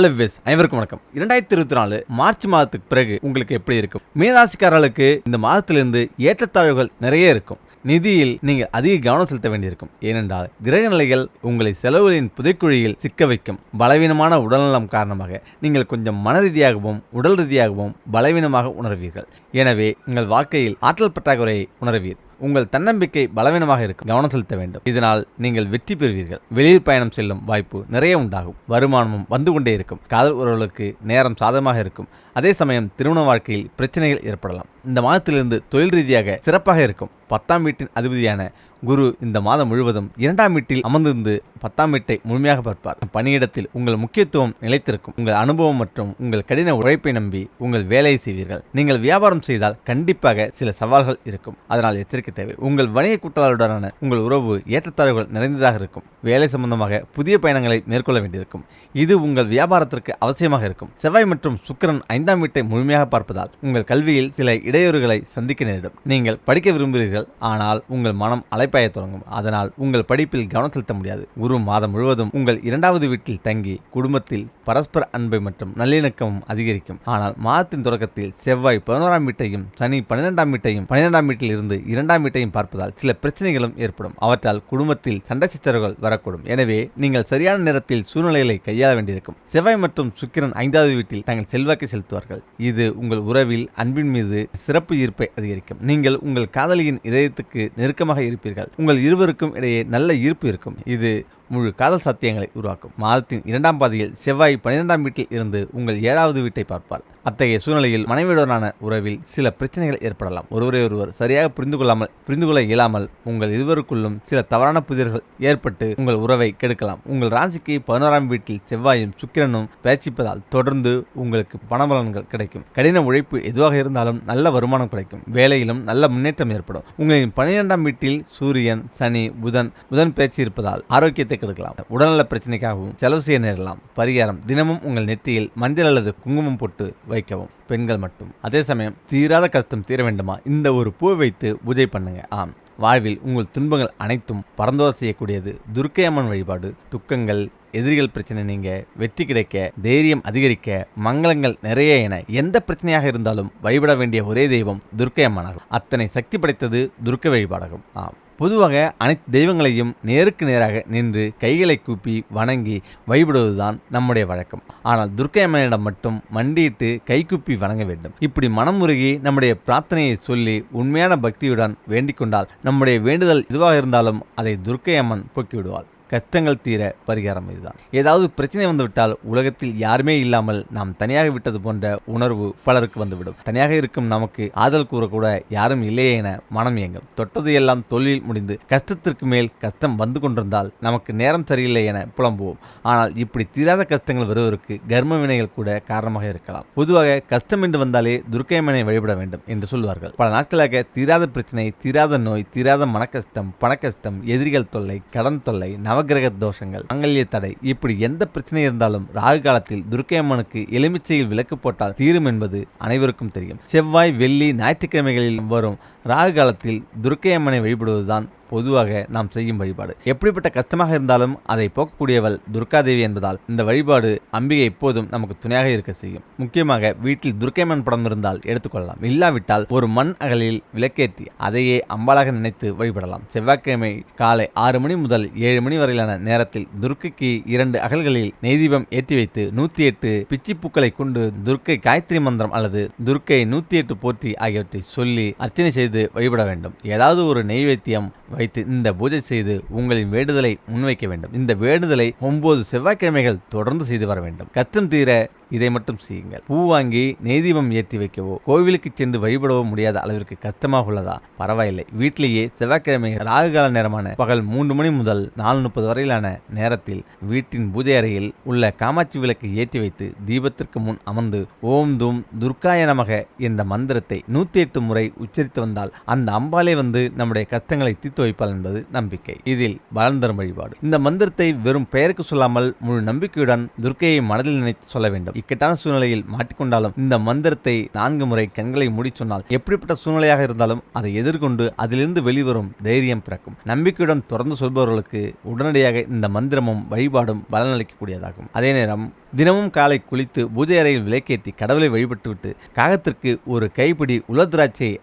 Hello விஸ் அனைவருக்கும் வணக்கம். இரண்டாயிரத்தி இருபத்தி நாலு மார்ச் மாதத்துக்கு பிறகு உங்களுக்கு எப்படி இருக்கும்? மீனராசிக்காரர்களுக்கு இந்த மாதத்திலிருந்து ஏற்றத்தாழ்வுகள் நிறைய இருக்கும். நிதியில் நீங்கள் அதிக கவனம் செலுத்த வேண்டியிருக்கும். ஏனென்றால் கிரக நிலைகள் உங்களை செலவுகளின் புதைக்குழியில் சிக்க வைக்கும். பலவீனமான உடல்நலம் காரணமாக நீங்கள் கொஞ்சம் மன ரீதியாகவும் உடல் ரீதியாகவும் பலவீனமாக உணர்வீர்கள். எனவே உங்கள் வாழ்க்கையில் ஆற்றல் பற்றாக்குறையை உணர்வீர். உங்கள் தன்னம்பிக்கை பலவீனமாக இருக்கும். கவனம் செலுத்த வேண்டும். இதனால் நீங்கள் வெற்றி பெறுவீர்கள். வெளியூர் பயணம் செல்லும் வாய்ப்பு நிறைய உண்டாகும். வருமானமும் வந்து கொண்டே இருக்கும். காதல் உறவுகளுக்கு நேரம் சாதகமாக இருக்கும். அதே சமயம் திருமண வாழ்க்கையில் பிரச்சனைகள் ஏற்படலாம். இந்த மாதத்திலிருந்து தொழில் ரீதியாக சிறப்பாக இருக்கும். பத்தாம் வீட்டின் அதிபதியான குரு இந்த மாதம் முழுவதும் இரண்டாம் வீட்டில் அமர்ந்திருந்து பத்தாம் வீட்டை முழுமையாக பார்ப்பார். பணியிடத்தில் உங்கள் முக்கியத்துவம் நிலைத்திருக்கும். உங்கள் அனுபவம் மற்றும் உங்கள் கடின உழைப்பை நம்பி உங்கள் வேலையை செய்வீர்கள். நீங்கள் வியாபாரம் செய்தால் கண்டிப்பாக சில சவால்கள் இருக்கும். அதனால் எச்சரிக்கை தேவை. உங்கள் வணிக கூட்டாளருடனான உங்கள் உறவு ஏற்றத்தாழ்வுகள் நிறைந்ததாக இருக்கும். வேலை சம்பந்தமாக புதிய பயணங்களை மேற்கொள்ள வேண்டியிருக்கும். இது உங்கள் வியாபாரத்திற்கு அவசியமாக இருக்கும். செவ்வாய் மற்றும் சுக்கிரன் ஐந்தாம் வீட்டை முழுமையாக பார்ப்பதால் உங்கள் கல்வியில் சில இடையூறுகளை சந்திக்க நேரிடும். நீங்கள் படிக்க விரும்புகிறீர்கள். ஆனால் உங்கள் மனம் அலைப்பாய தொடங்கும். அதனால் உங்கள் படிப்பில் கவனம் செலுத்த முடியாது. குரு மாதம் முழுவதும் உங்கள் இரண்டாவது வீட்டில் தங்கி குடும்பத்தில் பரஸ்பர அன்பை மற்றும் நல்லிணக்கமும் அதிகரிக்கும். ஆனால் மாதத்தின் தொடக்கத்தில் செவ்வாய் பதினோராம் வீட்டையும் சனி பன்னிரெண்டாம் வீட்டையும் பன்னிரெண்டாம் வீட்டில் இருந்து இரண்டாம் வீட்டையும் பார்ப்பதால் சில பிரச்சனைகளும் ஏற்படும். அவற்றால் குடும்பத்தில் சண்டை சித்தரவுகள் வரக்கூடும். எனவே நீங்கள் சரியான நேரத்தில் சூழ்நிலைகளை கையாள வேண்டியிருக்கும். செவ்வாய் மற்றும் சுக்கிரன் ஐந்தாவது வீட்டில் தங்கள் செல்வாக்கை செலுத்துவார்கள். இது உங்கள் உறவில் அன்பின் மீது சிறப்பு ஈர்ப்பை அதிகரிக்கும். நீங்கள் உங்கள் காதலியின் இதயத்துக்கு நெருக்கமாக இருப்பீர்கள். உங்கள் இருவருக்கும் இடையே நல்ல ஈர்ப்பு இருக்கும். இது முழு காதல் சத்தியங்களை உருவாக்கும். மாதத்தின் இரண்டாம் பாதியில் செவ்வாய் பன்னிரெண்டாம் வீட்டில் இருந்து உங்கள் ஏழாவது வீட்டை பார்ப்பார். அத்தகைய சூழ்நிலையில் மனைவியுடனான உறவில் சில பிரச்சனைகள் ஏற்படலாம். ஒருவரை ஒருவர் சரியாக புரிந்து கொள்ளாமல் புரிந்து கொள்ள இயலாமல் உங்கள் இருவருக்குள்ளும் சில தவறான புதிர்கள் ஏற்பட்டு உங்கள் உறவை கெடுக்கலாம். உங்கள் ராசிக்கு பதினோராம் வீட்டில் செவ்வாயும் சுக்கிரனும் பேச்சிப்பதால் தொடர்ந்து உங்களுக்கு பணபலன்கள் கிடைக்கும். கடின உழைப்பு எதுவாக இருந்தாலும் நல்ல வருமானம் கிடைக்கும். வேலையிலும் நல்ல முன்னேற்றம் ஏற்படும். உங்களின் பன்னிரெண்டாம் வீட்டில் சூரியன் சனி புதன் புதன் பேச்சு இருப்பதால் ஆரோக்கியத்தை கெடுக்கலாம் உடல்நல பிரச்சனைக்காகவும் செலவு செய்ய நேரலாம். பரிகாரம் தினமும் உங்கள் நெற்றியில் மஞ்சள் அல்லது குங்குமம் போட்டு வைக்கவும். பெண்கள் மட்டும். அதே சமயம் தீராத கஷ்டம் தீர வேண்டுமா? இந்த ஒரு பூ வைத்து பூஜை பண்ணுங்க. ஆம். வாழ்வில் உங்கள் துன்பங்கள் அனைத்தும் பரந்தோத செய்யக்கூடியது. துர்க்கை அம்மன் வழிபாடு. துக்கங்கள் எதிரிகள் பிரச்சனை நீங்க வெற்றி கிடைக்க தைரியம் அதிகரிக்க மங்களங்கள் நிறைய என எந்த பிரச்சனையாக இருந்தாலும் வழிபட வேண்டிய ஒரே தெய்வம் துர்க்கை அம்மனாகும் அத்தனை சக்தி படைத்தது துர்க்க வழிபாடாகும். ஆம். பொதுவாக அனைத்து தெய்வங்களையும் நேருக்கு நேராக நின்று கைகளை கூப்பி வணங்கி வழிபடுவதுதான் நம்முடைய வழக்கம். ஆனால் துர்க்கை அம்மனிடம் மட்டும் மண்டியிட்டு கைகூப்பி வணங்க வேண்டும். இப்படி மனமுருகி நம்முடைய பிரார்த்தனையை சொல்லி உண்மையான பக்தியுடன் வேண்டிக் கொண்டால் நம்முடைய வேண்டுதல் எதுவாக இருந்தாலும் அதை துர்க்கை அம்மன் போக்கிவிடுவாள். கஷ்டங்கள் தீர பரிகாரம் இதுதான். ஏதாவது பிரச்சனை வந்துவிட்டால் உலகத்தில் யாருமே இல்லாமல் நாம் தனியாக விட்டது போன்ற உணர்வு பலருக்கு வந்துவிடும். தனியாக இருக்கும் நமக்கு ஆதல் கூறக்கூட யாரும் இல்லையே என மனம் இயங்கும். தொட்டது எல்லாம் தொழில் முடிந்து கஷ்டத்திற்கு மேல் கஷ்டம் வந்து கொண்டிருந்தால் நமக்கு நேரம் சரியில்லை என புலம்புவோம். ஆனால் இப்படி தீராத கஷ்டங்கள் வருவதற்கு கர்ம வினைகள் கூட காரணமாக இருக்கலாம். பொதுவாக கஷ்டம் என்று வந்தாலே துர்க்கையம்மனை வழிபட வேண்டும் என்று சொல்வார்கள். பல நாட்களாக தீராத பிரச்சனை தீராத நோய் தீராத மனக்கஷ்டம் பணக்கஷ்டம் எதிரிகள் தொல்லை கடன் தொல்லை நவகிரக தோஷங்கள் மங்கல்ய தடை இப்படி எந்த பிரச்சனை இருந்தாலும் ராகு காலத்தில் துர்க்கை அம்மனுக்கு எலுமிச்சையில் விளக்கு போட்டால் தீரும் என்பது அனைவருக்கும் தெரியும். செவ்வாய் வெள்ளி ஞாயிற்றுக்கிழமைகளில் வரும் ராகு காலத்தில் துர்க்கை அம்மனை வழிபடுவதுதான் பொதுவாக நாம் செய்யும் வழிபாடு. எப்படிப்பட்ட கஷ்டமாக இருந்தாலும் அதை போக்கக்கூடியவள் துர்காதேவி என்பதால் இந்த வழிபாடு அம்பிகை எப்போதும் நமக்கு துணையாக இருக்க செய்யும். முக்கியமாக வீட்டில் துர்க்கைமன் படம் இருந்தால் எடுத்துக்கொள்ளலாம். இல்லாவிட்டால் ஒரு மண் அகலில் விளக்கேற்றி அதையே அம்பாளாக நினைத்து வழிபடலாம். செவ்வாய்க்கிழமை காலை ஆறு மணி முதல் ஏழு மணி வரையிலான நேரத்தில் துர்க்கைக்கு இரண்டு அகல்களில் நெய்தீபம் ஏற்றி வைத்து நூத்தி எட்டு பிச்சிப்பூக்களை கொண்டு துர்க்கை காயத்ரி மந்திரம் அல்லது துர்க்கை நூத்தி எட்டு போற்றி ஆகியவற்றை சொல்லி அர்ச்சனை செய்து வழிபட வேண்டும். ஏதாவது ஒரு நெய்வேத்தியம் வைத்து இந்த பூஜை செய்து உங்களின் வேண்டுதலை முன்வைக்க வேண்டும். இந்த வேண்டுதலை ஒன்பது செவ்வாய்க்கிழமைகள் தொடர்ந்து செய்து வர வேண்டும். கஷ்டம் தீர இதை மட்டும் செய்யுங்கள். பூ வாங்கி நெய்தீபம் ஏற்றி வைக்கவோ கோவிலுக்கு சென்று வழிபடவோ முடியாத அளவிற்கு கஷ்டமாக உள்ளதா? பரவாயில்லை. வீட்டிலேயே செவ்வாய்க்கிழமை ராகுகால நேரமான பகல் மூன்று மணி முதல் நாலு முப்பது வரையிலான நேரத்தில் வீட்டின் பூஜை அறையில் உள்ள காமாட்சி விளக்கு ஏற்றி வைத்து தீபத்திற்கு முன் அமர்ந்து ஓம் தூம் துர்காய நமக என்ற மந்திரத்தை நூத்தி எட்டு முறை உச்சரித்து வந்தால் அந்த அம்பாலே வந்து நம்முடைய கஷ்டங்களை தீர்த்து வைப்பாள் என்பது நம்பிக்கை. இதில் பலன் தரும் வழிபாடு. இந்த மந்திரத்தை வெறும் பெயருக்கு சொல்லாமல் முழு நம்பிக்கையுடன் துர்க்கையை மனதில் நினைத்து சொல்ல வேண்டும். இக்கட்டான சூழ்நிலையில் மாட்டிக்கொண்டாலும் இந்த மந்திரத்தை நான்கு முறை கண்களை மூடி சொன்னால் எப்படிப்பட்ட சூழ்நிலையாக இருந்தாலும் அதை எதிர்கொண்டு அதிலிருந்து வெளிவரும் தைரியம் பிறக்கும். நம்பிக்கையுடன் தொடர்ந்து சொல்பவர்களுக்கு உடனடியாக இந்த மந்திரமும் வழிபாடும் பலனளிக்கக்கூடியதாகும். அதே நேரம் தினமும் காலை குளித்து பூஜை அறையில் விளக்கேற்றி கடவுளை வழிபட்டுவிட்டு காகத்திற்கு ஒரு கைப்பிடி உலர்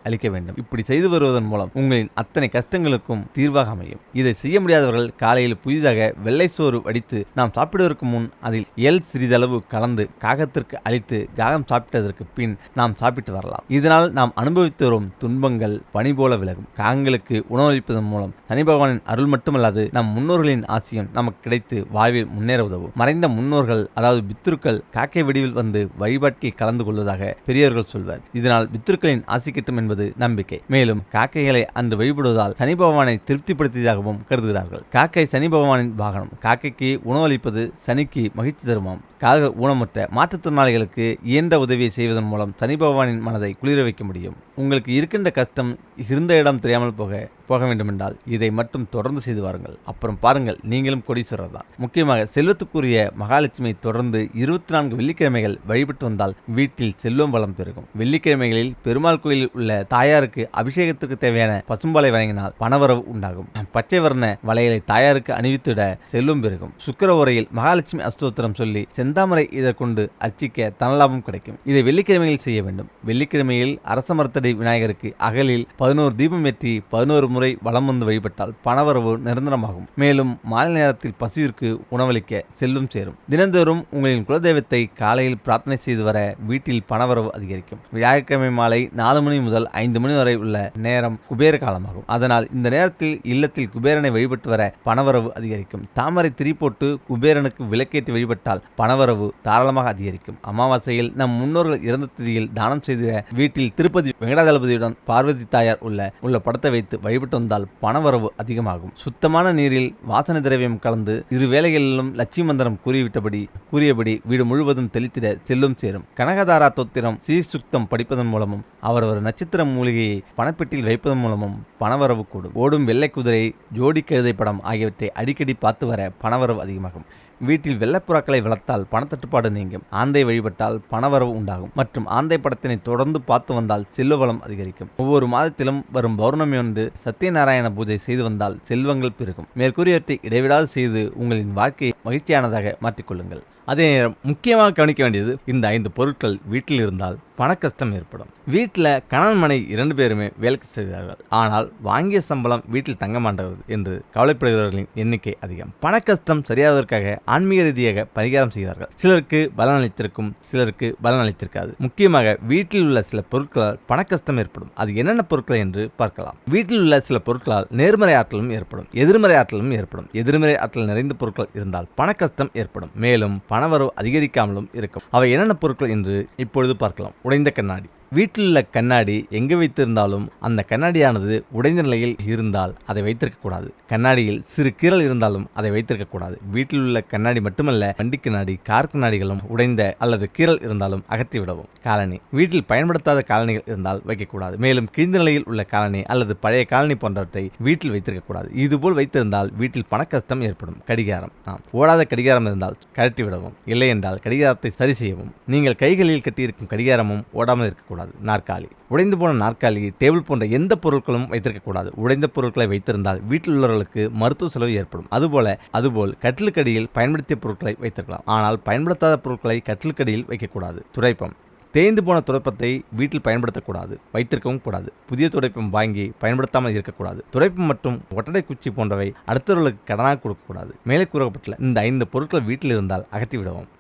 அளிக்க வேண்டும். இப்படி செய்து வருவதன் மூலம் உங்களின் அத்தனை கஷ்டங்களுக்கும் தீர்வாக அமையும். இதை செய்ய முடியாதவர்கள் காலையில் புதிதாக வெள்ளை சோறு வடித்து நாம் சாப்பிடுவதற்கு முன் அதில் எல் சிறிதளவு கலந்து காகத்திற்கு அளித்து காகம் சாப்பிட்டதற்கு பின் நாம் சாப்பிட்டு வரலாம். இதனால் நாம் அனுபவித்து வரும் துன்பங்கள் பனி போல விலகும். காகங்களுக்கு உணவளிப்பதன் மூலம் சனி பகவானின் அருள் மட்டுமல்லாது நம் முன்னோர்களின் ஆசியம் நமக்கு கிடைத்து வாழ்வில் முன்னேற உதவும். மறைந்த முன்னோர்கள் அதாவது பித்ருக்கள் காக்கை வடிவில் வந்து வழிபாட்டில் கலந்து கொள்வதாக பெரியவர்கள் சொல்வர். இதனால் பித்ருக்களின் ஆசி கிட்டும் என்பது நம்பிக்கை. மேலும் காக்கைகளை அன்று வழிபடுவதால் சனி பகவானை திருப்திப்படுத்தியதாகவும் கருதுகிறார்கள். காக்கை சனி பகவானின் வாகனம் காக்கைக்கு உணவளிப்பது சனிக்கு மகிழ்ச்சி தருமாம். கால்கள் ஊனமுற்ற மாற்றுத்திறனாளிகளுக்கு இயன்ற உதவியை செய்வதன் மூலம் சனி பகவானின் மனதை குளிர வைக்க முடியும். உங்களுக்கு இருக்கின்ற கஷ்டம் இருந்த இடம் தெரியாமல் போக போக வேண்டுமென்றால் இதை மட்டும் தொடர்ந்து செய்து வாருங்கள். அப்புறம் பாருங்கள் நீங்களும் கொடீஸ்வரர் தான். முக்கியமாக செல்வத்துக்குரிய மகாலட்சுமி தொடர்ந்து இருபத்தி நான்கு வெள்ளிக்கிழமைகள் வழிபட்டு வந்தால் வீட்டில் செல்வம் வளம் பெருகும். வெள்ளிக்கிழமைகளில் பெருமாள் கோயிலில் உள்ள தாயாருக்கு அபிஷேகத்திற்கு தேவையான பசும்பாலை வழங்கினால் பணவரவு உண்டாகும். பச்சை வர்ண வளையலை தாயாருக்கு அணிவித்திட செல்வம் பெருகும். சுக்கர உரையில் மகாலட்சுமி அஸ்தோத்திரம் சொல்லி செந்தாமரை இதை கொண்டு அர்ச்சிக்க தனலாபம் கிடைக்கும். இதை வெள்ளிக்கிழமையில் செய்ய வேண்டும். வெள்ளிக்கிழமையில் அரச மரத்தடி விநாயகருக்கு அகலில் பதினோரு தீபம் ஏற்றி பதினோரு முறை வலம் வந்து வழிபட்டால் பணவரவு நிரந்தரமாகும். மேலும் மாலை நேரத்தில் பசுவிற்கு உணவளிக்க செல்லும் சேரும். தினந்தோறும் உங்களின் குலதெய்வத்தை காலையில் பிரார்த்தனை செய்து வர வீட்டில் பணவரவு அதிகரிக்கும். வியாழக்கிழமை மாலை நாலு மணி முதல் ஐந்து மணி வரை உள்ள நேரம் குபேர காலமாகும். அதனால் இந்த நேரத்தில் இல்லத்தில் குபேரனை வழிபட்டு வர பணவரவு அதிகரிக்கும். தாமரை திரி போட்டு குபேரனுக்கு விளக்கேற்றி வழிபட்டால் பணவரவு தாராளமாக அதிகரிக்கும். அமாவாசையில் நம் முன்னோர்கள் இறந்த திதியில் தானம் செய்த வீட்டில் திருப்பதி வெங்கடாதளபதியுடன் பார்வதி தாயார் உள்ள உள்ள படத்தை வைத்து வழிபட்டு வந்தால் பணவரவு அதிகமாகும். சுத்தமான நீரில் வாசனை திரவியம் கலந்து இரு வேளைகளிலும் லட்சுமி மந்திரம் கூறிவிட்டபடி கூறியபடி வீடு முழுவதும் தெளித்திட செல்லும் சேரும். கனகதாரா தோத்திரம் சுக்தம் படிப்பதன் மூலமும் அவரவர் நட்சத்திர மூலிகையை பணப்பெட்டியில் வைப்பதன் மூலமும் பணவரவு கூடும். ஓடும் வெள்ளை குதிரை ஜோடி கழுதை படம் ஆகியவற்றை அடிக்கடி பார்த்து வர பணவரவு அதிகமாகும். வீட்டில் வெள்ளப்புறாக்களை வளர்த்தால் பணத்தட்டுப்பாடு நீங்கும். ஆந்தை வழிபட்டால் பணவரவு உண்டாகும். மற்றும் ஆந்தை படத்தினை தொடர்ந்து பார்த்து வந்தால் செல்வ வளம் அதிகரிக்கும். ஒவ்வொரு மாதத்திலும் வரும் பௌர்ணமி ஒன்று சத்யநாராயண பூஜை செய்து வந்தால் செல்வங்கள் பெருகும். மேற்கூறியவற்றை இடைவிடாது செய்து உங்களின் வாழ்க்கையை மகிழ்ச்சியானதாக மாற்றிக்கொள்ளுங்கள். அதே நேரம் முக்கியமாக கவனிக்க வேண்டியது இந்த ஐந்து பொருட்கள் வீட்டில் இருந்தால் பண கஷ்டம் ஏற்படும். வீட்டில் கணவன் மனை இரண்டு பேருமே வேலைக்கு செய்கிறார்கள் ஆனால் வாங்கிய சம்பளம் வீட்டில் தங்க மாட்டது என்று கவலைப்படுகிறவர்களின் எண்ணிக்கை அதிகம். பண கஷ்டம் சரியாவதற்காக ஆன்மீக ரீதியாக பரிகாரம் செய்கிறார்கள். சிலருக்கு பலன் அளித்திருக்கும் சிலருக்கு பலன் அளித்திருக்காது. முக்கியமாக வீட்டில் உள்ள சில பொருட்களால் பண கஷ்டம் ஏற்படும். அது என்னென்ன பொருட்கள் என்று பார்க்கலாம். வீட்டில் உள்ள சில பொருட்களால் நேர்மறை ஆற்றலும் ஏற்படும் எதிர்மறை ஆற்றலும் ஏற்படும். எதிர்மறை ஆற்றல் நிறைந்த பொருட்கள் இருந்தால் பண கஷ்டம் ஏற்படும். மேலும் பணவரவு அதிகரிக்காமலும் இருக்கும். அவை என்னென்ன பொருட்கள் என்று இப்பொழுது பார்க்கலாம். உடைந்த கண்ணாடி. வீட்டில் உள்ள கண்ணாடி எங்கே வைத்திருந்தாலும் அந்த கண்ணாடியானது உடைந்த நிலையில் இருந்தால் அதை வைத்திருக்கக்கூடாது கண்ணாடியில் சிறு கீரல் இருந்தாலும் அதை வைத்திருக்கக்கூடாது வீட்டில் உள்ள கண்ணாடி மட்டுமல்ல வண்டி கண்ணாடி கார் கண்ணாடிகளும் உடைந்த அல்லது கீரல் இருந்தாலும் அகற்றிவிடவும் காலனி வீட்டில் பயன்படுத்தாத காலனிகள் இருந்தால் வைக்கக்கூடாது மேலும் கிழிந்த நிலையில் உள்ள காலனி அல்லது பழைய காலனி போன்றவற்றை வீட்டில் வைத்திருக்கக்கூடாது இதுபோல் வைத்திருந்தால் வீட்டில் பண கஷ்டம் ஏற்படும். கடிகாரம். ஆம். ஓடாத கடிகாரம் இருந்தால் கழட்டிவிடவும் இல்லை என்றால் கடிகாரத்தை சரி செய்யவும். நீங்கள் கைகளில் கட்டியிருக்கும் கடிகாரமும் ஓடாமல் இருக்கக்கூடாது வைக்கக்கூடாது நாற்காலி. உடைந்து போன நாற்காலி டேபிள் போன்ற எந்த பொருட்களும் வைத்திருக்கக்கூடாது. உடைந்த பொருட்களை வைத்திருந்தால் வீட்டில் உள்ளவர்களுக்கு மருத்துவ செலவு ஏற்படும். அதுபோல அதுபோல் கட்டிலுக்கடியில் பயன்படுத்திய பொருட்களை வைத்திருக்கலாம். ஆனால் பயன்படுத்தாத பொருட்களை கட்டிலுக்கடியில் வைக்கக்கூடாது. துடைப்பம். தேய்ந்து போன துடைப்பத்தை வீட்டில் பயன்படுத்தக்கூடாது. வைத்திருக்கவும் கூடாது. புதிய துடைப்பம் வாங்கி பயன்படுத்தாமல் இருக்கக்கூடாது. துடைப்பம் மற்றும் ஒட்டடை குச்சி போன்றவை அடுத்தவர்களுக்கு கடனாக கொடுக்கக்கூடாது. மேலே கூறப்பட்டுள்ள இந்த ஐந்து பொருட்கள் வீட்டில் இருந்தால் அகற்றிவிடவும்.